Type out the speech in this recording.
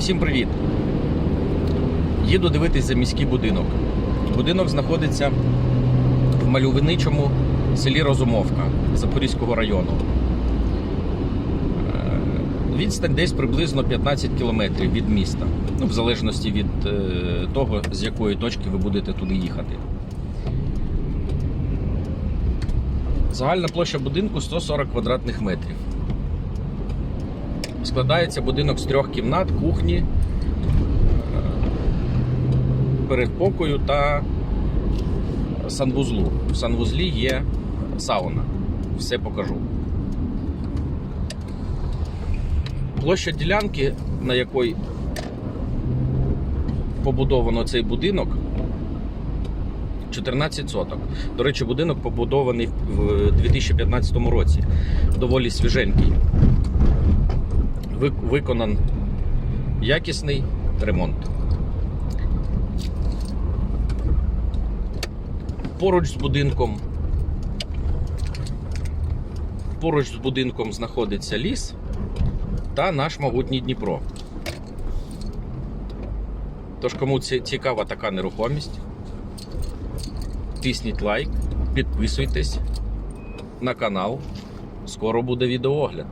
Всім привіт! Їду дивитись за міський будинок. Будинок знаходиться в мальовничому селі Розумовка Запорізького району. Е, Відстань десь приблизно 15 кілометрів від міста, ну, в залежності від е, того, з якої точки ви будете туди їхати. Загальна площа будинку 140 квадратних метрів. Складається будинок з трьох кімнат, кухні, е, передпокою та санвузлу. В санвузлі є сауна. Все покажу. Площа ділянки, на якій побудовано цей будинок, 14 соток. До речі, будинок побудований в 2015 році. Доволі свіженький. Ви- Виконан якісний ремонт. Поруч з будинком. Поруч з будинком знаходиться ліс та наш могутній Дніпро. Тож, кому цікава така нерухомість, тисніть лайк, підписуйтесь на канал. Скоро буде відеоогляд.